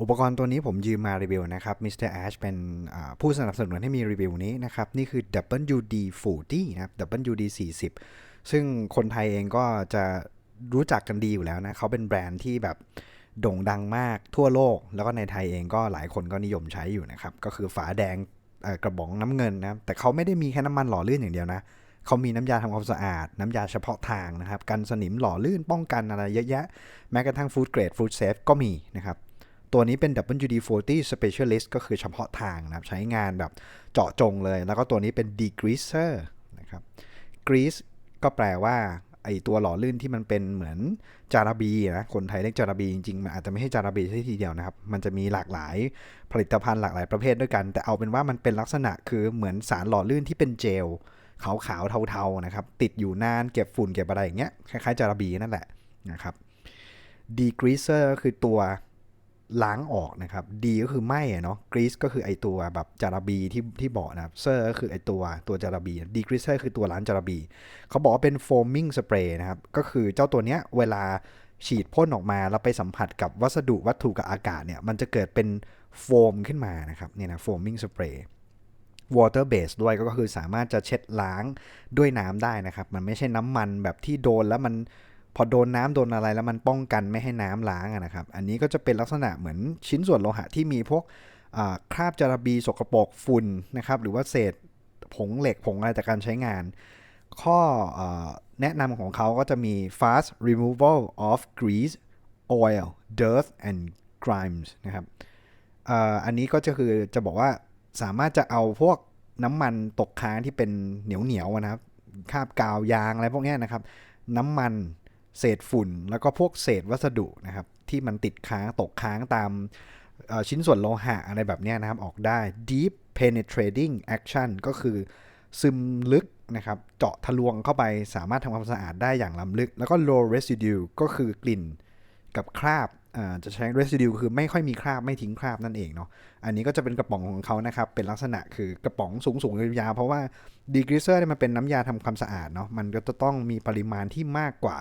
อุปกรณ์ตัวนี้ผมยืมมารีวิวนะครับ Mr. Ash เป็นผู้สนับสนุนให้มีรีวิวนี้นะครับ นี่คือ WD 40 นะครับ WD 40 ซึ่งคนไทยเองก็จะรู้จักกันดีอยู่แล้วนะ เขาเป็นแบรนด์ที่แบบโด่งดังมากทั่วโลก แล้วก็ในไทยเองก็หลายคนก็นิยมใช้อยู่นะครับ ก็คือฝาแดงกระป๋องน้ำเงินนะแต่เขาไม่ได้มีแค่น้ำมันหล่อลื่นอย่างเดียวนะเขามีน้ำยาทำความสะอาด น้ำยาเฉพาะทางนะครับกันสนิมหล่อลื่นป้องกันอะไรเยอะแยะ แม้กระทั่งฟู้ดเกรดฟู้ดเซฟก็มีนะครับ ตัวนี้เป็น WD-40 Specialist ก็คือเฉพาะทางนะครับ ใช้งานแบบเจาะจงเลย แล้วก็ตัวนี้เป็น degreaser นะครับ grease ก็แปลว่าไอตัวหล่อลื่นที่มันเป็นเหมือนจาระบีนะคนไทยเรียกจาระบีจริงๆมันอาจจะไม่ใช่จาระบีใช่ทีเดียวนะครับ มันจะมีหลากหลายผลิตภัณฑ์หลากหลายประเภทด้วยกัน แต่เอาเป็นว่ามันเป็นลักษณะคือเหมือนสารหล่อลื่นที่เป็นเจลขาวๆเทาๆนะครับ ติดอยู่นานเก็บฝุ่นเก็บอะไรอย่างเงี้ยคล้ายๆจาระบีนั่นแหละนะครับ degreaser ก็คือตัว ล้างออกนะครับดีก็คือไหม้เนาะกรีซก็คือไอตัวแบบจาระบีที่ที่บอกนะครับเซอร์ก็คือไอตัวตัวจาระบีดีกรีเซอร์คือตัวล้างจาระบี เขาบอกว่าเป็นโฟมมิ่งสเปรย์นะครับ ก็คือเจ้าตัวเนี้ยเวลาฉีดพ่นออกมาแล้วไปสัมผัสกับวัสดุวัตถุกับอากาศเนี่ยมันจะเกิดเป็นโฟมขึ้นมานะครับเนี่ยนะโฟมมิ่งสเปรย์ water base ด้วยก็คือสามารถจะเช็ดล้างด้วยน้ำได้นะครับ มันไม่ใช่น้ำมันแบบที่โดนแล้วมัน พอโดนน้ำโดนอะไรแล้วมันป้องกันไม่ให้น้ำล้างนะครับ อันนี้ก็จะเป็นลักษณะเหมือนชิ้นส่วนโลหะที่มีพวกคราบจาระบีสกปรกฝุ่นนะครับ หรือว่าเศษผงเหล็กผงอะไรจากการใช้งาน ข้ออแนะนำของเขาก็จะมี fast removal of grease oil dirt and grimes นะครับออันนี้ก็จะคือจะบอกว่าสามารถจะเอาพวกน้ำมันตกค้างที่เป็นเหนียวเหนียวๆนะครับคราบกาวยางอะไรพวกนี้นะครับ น้ำมัน เศษฝุ่น แล้วก็พวกเศษวัสดุนะครับ ที่มันติดค้างตกค้างตามชิ้นส่วนโลหะอะไรแบบนี้นะครับออกได้ deep penetrating action ก็คือซึมลึกนะครับ เจาะทะลวงเข้าไปสามารถทำความสะอาดได้อย่างล้ำลึก แล้วก็ low residue ก็คือกลิ่นกับคราบจะใช้ residue คือไม่ค่อยมีคราบไม่ทิ้งคราบนั่นเองเนาะอันนี้ก็จะเป็นกระป๋องของเขานะครับ เป็นลักษณะคือกระป๋องสูงสูงยาวเพราะว่า degreaser เนี่ยมันเป็นน้ำยาทำความสะอาดเนาะมันก็จะต้องมีปริมาณที่มากกว่า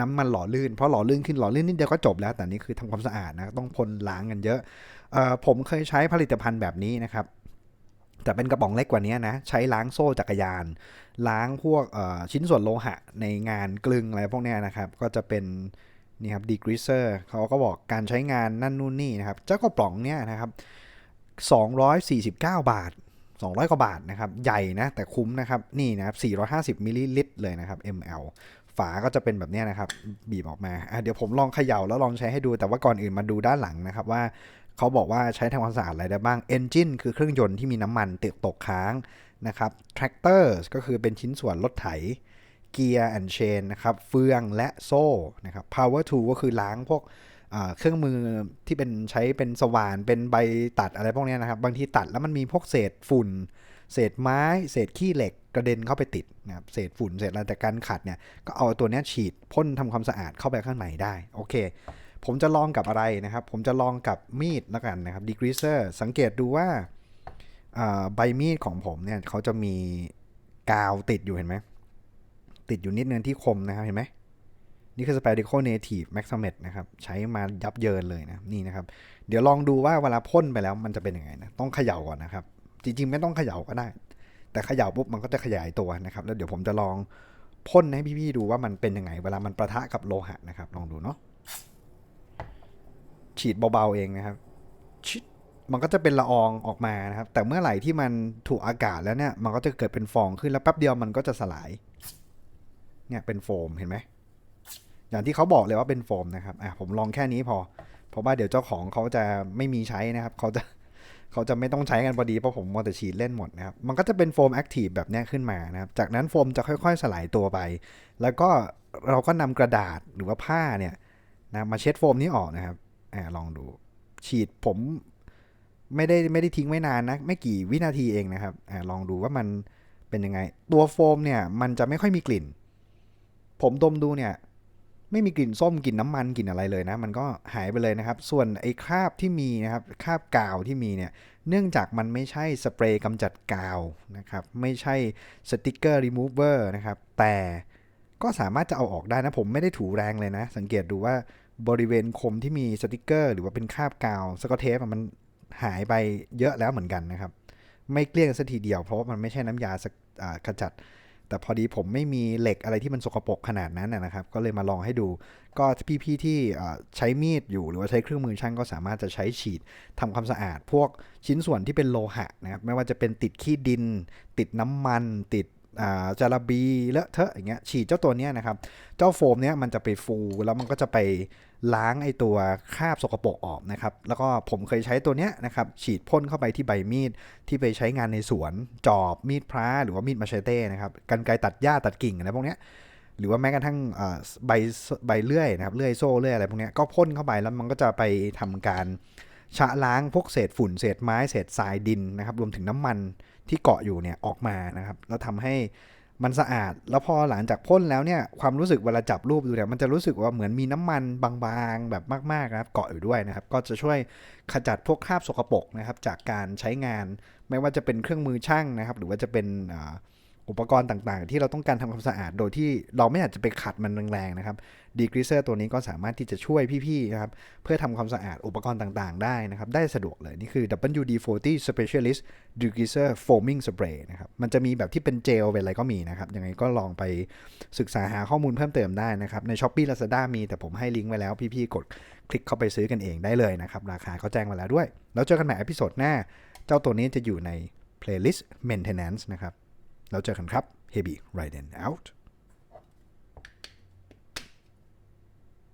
น้ำมันหล่อลื่น เพราะหล่อลื่นขึ้นหล่อลื่นนิดเดียวก็จบแล้ว แต่นี่คือทำความสะอาดนะต้องพ่นล้างกันเยอะออผมเคยใช้ผลิตภัณฑ์แบบนี้นะครับแต่เป็นกระป๋องเล็กกว่านี้นะ ใช้ล้างโซ่จักรยาน ล้างพวกชิ้นส่วนโลหะในงานกลึงอะไรพวกนี้นะครับ ก็จะเป็นนี่ครับ degreaser เขาก็บอกการใช้งานนั่นนู่นนี่นะครับเจ้ากระป๋องเนี่ยนะครับ249 บาท 200 กว่าบาทนะครับ ใหญ่นะ แต่คุ้มนะครับ นี่นะครับ450มิลลิลิตรเลยนะครับ ml ฝาก็จะเป็นแบบนี้นะครับ บีบออกมาเดี๋ยวผมลองเขย่าแล้วลองใช้ให้ดูแต่ว่าก่อนอื่นมาดูด้านหลังนะครับว่าเขาบอกว่าใช้ทำความสะอาดอะไรได้บ้าง engine คือเครื่องยนต์ที่มีน้ำมันติดตกค้างนะครับ tractors ก็คือเป็นชิ้นส่วนรถไถ gear and chain นะครับเฟืองและโซ่นะครับ power tool ก็คือล้างพวกเครื่องมือที่เป็นใช้เป็นสว่านเป็นใบตัดอะไรพวกนี้นะครับ บางทีตัดแล้วมันมีพวกเศษฝุ่น เศษไม้ เศษขี้เหล็กกระเด็นเข้าไปติดนะครับเศษฝุ่นเศษอะไรแต่การขัดเนี่ยก็เอาตัวนี้ฉีดพ่นทำความสะอาดเข้าไปข้างในได้โอเค ผมจะลองกับอะไรนะครับ ผมจะลองกับมีดแล้วกันนะครับ degreaser สังเกตดูว่าใบมีดของผมเนี่ยเขาจะมีกาวติดอยู่เห็นไหมติดอยู่นิดนึงที่คมนะครับเห็นไหมนี่คือ Spadico Native Maximet นะครับ ใช้มายับเยินเลยนะนี่นะครับ เดี๋ยวลองดูว่าเวลาพ่นไปแล้วมันจะเป็นยังไงนะ ต้องเขย่าก่อนนะครับ จริงๆ ไม่ต้องเขย่าก็ได้ แต่เขย่าปุ๊บมันก็จะขยายตัวนะครับ แล้วเดี๋ยวผมจะลองพ่นให้พี่ๆดูว่ามันเป็นยังไง เวลามันประทะกับโลหะนะครับ ลองดูเนาะฉีดเบาๆเองนะครับชิดมันก็จะเป็นละอองออกมานะครับ แต่เมื่อไหร่ที่มันถูกอากาศแล้วเนี่ย มันก็จะเกิดเป็นฟองขึ้นแล้วแป๊บเดียวมันก็จะสลาย เนี่ยเป็นโฟมเห็นไหมอย่างที่เขาบอกเลยว่าเป็นโฟมนะครับ อะผมลองแค่นี้พอ เพราะว่าเดี๋ยวเจ้าของเขาจะไม่มีใช้นะครับ เขาจะ เขาจะไม่ต้องใช้กันพอดีเพราะผมมัวแต่ฉีดเล่นหมดนะครับ มันก็จะเป็นโฟมแอคทีฟแบบนี้ขึ้นมานะครับ จากนั้นโฟมจะค่อยๆ สลายตัวไป แล้วก็เราก็นำกระดาษหรือว่าผ้าเนี่ยนะมาเช็ดโฟมนี้ออกนะครับอ่าลองดู ฉีดผมไม่ได้ไม่ได้ทิ้งไว้นานนะ ไม่กี่วินาทีเองนะครับอ่าลองดูว่ามันเป็นยังไง ตัวโฟมเนี่ยมันจะไม่ค่อยมีกลิ่น ผมดมดูเนี่ย ไม่มีกลิ่นส้มกลิ่นน้ำมันกลิ่นอะไรเลยนะ มันก็หายไปเลยนะครับ ส่วนไอ้คราบที่มีนะครับคราบกาวที่มีเนี่ยเนื่องจากมันไม่ใช่สเปรย์กำจัดกาวนะครับไม่ใช่สติกเกอร์รีมูเวอร์นะครับแต่ก็สามารถจะเอาออกได้นะ ผมไม่ได้ถูแรงเลยนะ สังเกตดูว่าบริเวณคมที่มีสติกเกอร์ หรือว่าเป็นคราบกาวสกอตเทปมันหายไปเยอะแล้วเหมือนกันนะครับ ไม่เกลี้ยงสัทีเดียวเพราะมันไม่ใช่น้ำยาสกอ่าขจัด แต่พอดีผมไม่มีเหล็กอะไรที่มันสกปรกขนาดนั้นนะครับ ก็เลยมาลองให้ดู ก็พี่ๆที่ใช้มีดอยู่หรือว่าใช้เครื่องมือช่างก็สามารถจะใช้ฉีดทำความสะอาด พวกชิ้นส่วนที่เป็นโลหะนะครับไม่ว่าจะเป็นติดขี้ดิน ติดน้ำมัน ติด จาระบีเลอะเทอะอย่างเงี้ยฉีดเจ้าตัวเนี้ยนะครับ เจ้าโฟมเนี้ยมันจะไปฟู แล้วมันก็จะไปล้างไอตัวคราบสกปรกออกนะครับ แล้วก็ผมเคยใช้ตัวเนี้ยนะครับฉีดพ่นเข้าไปที่ใบมีดที่ไปใช้งานในสวนจอบมีดพระหรือว่ามีดมาเชเต้นะครับกันไกตัดหญ้าตัดกิ่งอะไรพวกเนี้ยหรือว่าแม้กระทั่งอ่อใบใบเลื่อยนะครับเลื่อยโซ่เลื่อยอะไรพวกเนี้ยก็พ่นเข้าไปแล้วมันก็จะไปทำการ ชะล้างพวกเศษฝุ่นเศษไม้เศษทรายดินนะครับ รวมถึงน้ำมันที่เกาะอยู่เนี่ยออกมานะครับ แล้วทำให้มันสะอาด แล้วพอหลังจากพ่นแล้วเนี่ยความรู้สึกเวลาจับรูปดูเนี่ยมันจะรู้สึกว่าเหมือนมีน้ำมันบางๆแบบมากๆนะครับ เกาะอยู่ด้วยนะครับ ก็จะช่วยขจัดพวกคราบสกปรกนะครับ จากการใช้งาน ไม่ว่าจะเป็นเครื่องมือช่างนะครับ หรือว่าจะเป็น อุปกรณ์ต่างๆ ที่เราต้องการทำความสะอาด โดยที่เราไม่อยากจะไปขัดมันแรงๆนะครับดีกริเซอร์ตัวนี้ก็สามารถที่จะช่วยพี่ๆนะครับเพื่อทำความสะอาดอุปกรณ์ต่างๆ ได้นะครับ ได้สะดวกเลย นี่คือ WD-40 Specialist Degreaser Foaming Spray นะครับ มันจะมีแบบที่เป็นเจลเป็นอะไรก็มีนะครับ ยังไงก็ลองไปศึกษาหาข้อมูลเพิ่มเติมได้นะครับ ใน s h อ p e e Lazada มีแต่ผมให้ลิงก์ไว้แล้ว พี่ๆกดคลิกเข้าไปซื้อกันเองได้เลยนะครับ ราคาเขาแจ้งมาแล้วด้วย แล้วเจอกันใหม่อพิโซดหน้า เจ้าตัวนี้จะอยู่ใน playlist maintenance นะครับ แล้วเจอกันครับ Heavy Raiden out